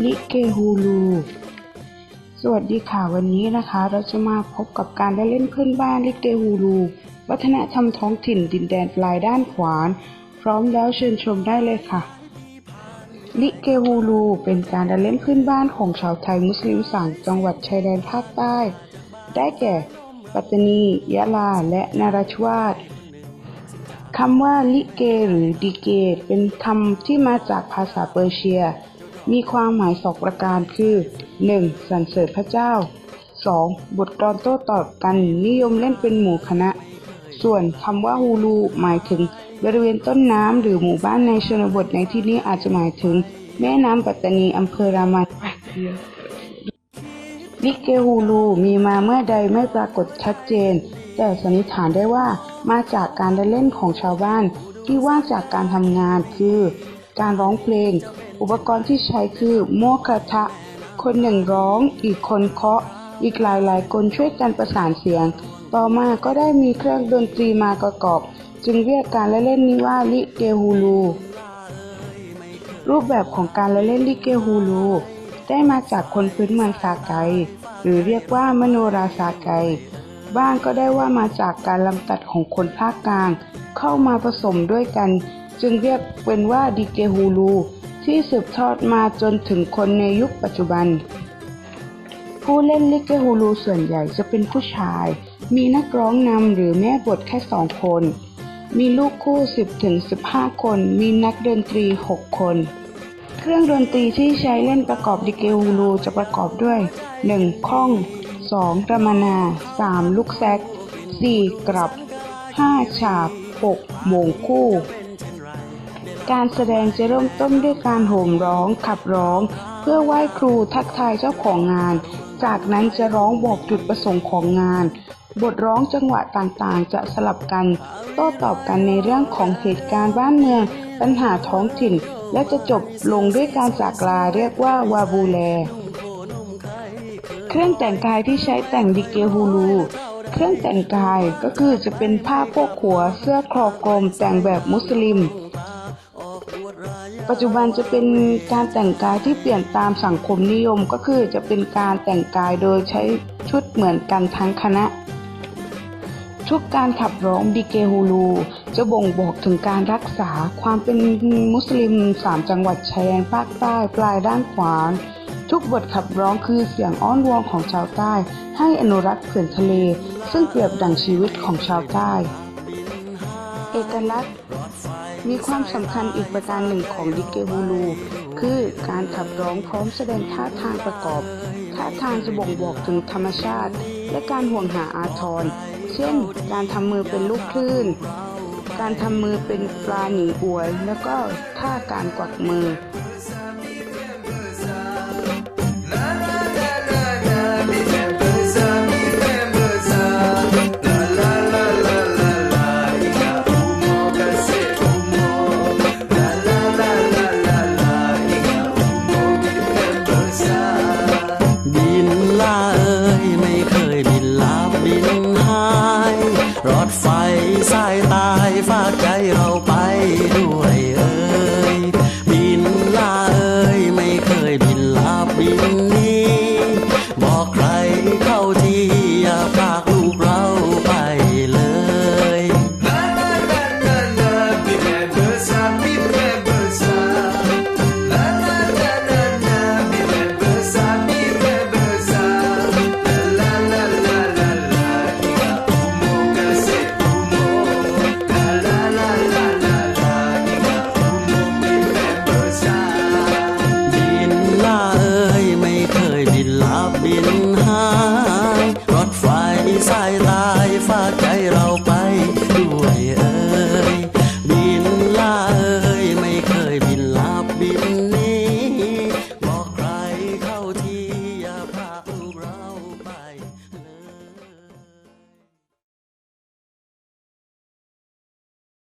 ลิเกฮูลูสวัสดีค่ะวันนี้นะคะ เราจะมาพบกับการได้เล่นเพื่อนบ้านลิเกฮูลู วัฒนธรรมท้องถิ่นดินแดนปลายด้านขวาน พร้อมแล้วเชิญชมได้เลยค่ะลิเกฮูลูเป็นการละเล่นพื้นบ้านของชาวไทยมุสลิมสั่งจังหวัดชายแดนภาคใต้ ได้แก่ ปัตตานี ยะลา และนราธิวาสคำว่าลิเกหรือดีเก เป็นคำที่มาจากภาษาเปอร์เซีย มีความหมายสองประการคือ 1. สรรเสริญพระเจ้า 2. บทกลอนโต้ตอบกันนิยมเล่นเป็นหมู่คณะ ส่วนคำว่าฮูลูหมายถึงบริเวณต้นน้ำหรือหมู่บ้านในชนบทในที่นี้อาจจะหมายถึง แม่น้ำปัตตานีอำเภอรามันลิเกฮูลูมีมาเมื่อใดไม่ปรากฏชัดเจน แต่สันนิษฐานได้ว่ามาจากการเล่นของชาวบ้านที่ว่างจากการทำงานคือ การร้องเพลง อุปกรณ์ที่ใช้คือโมกระทะ คนหนึ่งร้อง อีกคนเคาะ อีกหลายหลายๆคนช่วยกันประสานเสียง ต่อมาก็ได้มีเครื่องดนตรีมาประกอบ จึงเรียกการเล่นนี้ว่าลิเกฮูลู รูปแบบของการละเล่นลิเกฮูลูได้มาจากคนพื้นเมืองสาไก หรือเรียกว่ามโนราสาไก บ้างก็ได้ว่ามาจากการลำตัดของคนภาคกลาง เข้ามาผสมด้วยกัน จึงเรียกเป็นว่าดิเกฮูลู ที่สืบทอดมาจนถึงคนในยุคปัจจุบัน ผู้เล่นลิเกฮูลูส่วนใหญ่จะเป็นผู้ชาย มีนักร้องนำหรือแม่บทแค่สองคน มีลูกคู่ 10ถึง15 คน มีนักดนตรี 6 คน เครื่องดนตรีที่ใช้เล่นประกอบดิเกฮูลูจะประกอบด้วย 1. ข้อง 2. ระมานา 3. ลูกแซก 4. กลับ 5. ฉาบ 6. โหมงคู่ การแสดงจะเริ่มต้นด้วยการโห่มร้องขับร้อง เพื่อไหว้ครูทักทายเจ้าของงาน จากนั้นจะร้องบอกจุดประสงค์ของงาน บทร้องจังหวะต่างๆ จะสลับกัน โต้ตอบกันในเรื่องของเหตุการณ์บ้านเมือง ปัญหาท้องถิ่น และจะจบลงด้วยการจากลาเรียกว่าวาบูแล เครื่องแต่งกายที่ใช้แต่งดิเกฮูลูเครื่องแต่งกายก็คือจะเป็นผ้าโพกหัวเสื้อคลอกลมแต่งแบบมุสลิม ปัจจุบันจะเป็นการแต่งกายที่เปลี่ยนตามสังคมนิยมก็คือจะเป็นการแต่งกายโดยใช้ชุดเหมือนกันทั้งคณะทุกการขับร้องดิเกฮูลู จะบ่งบอกถึงการรักษาความเป็นมุสลิมสามจังหวัดชายแดนภาคใต้ปลายด้านขวานทุกบทขับร้องคือเสียงอ้อนวอนของชาวใต้ ให้อนุรักษ์เขื่อนทะเล ซึ่งเปรียบดังชีวิตของชาวใต้ เอกลักษณ์ มีความสำคัญอีกประการหนึ่งของดิเกฮูลู คือการขับร้องพร้อมแสดงท่าทางประกอบ ท่าทางจะบ่งบอกถึงธรรมชาติ และการห่วงหาอาทร เช่น การทำมือเป็นลูกคลื่น การทำมือเป็นปลาหนีอวย แล้วก็ท่าการกวักมือ รถไฟสายตายฝากใจเราไปด้วยเอ้ยบินลาเอ้ยไม่เคยบินลาบินนี้ บอกใครเข้าที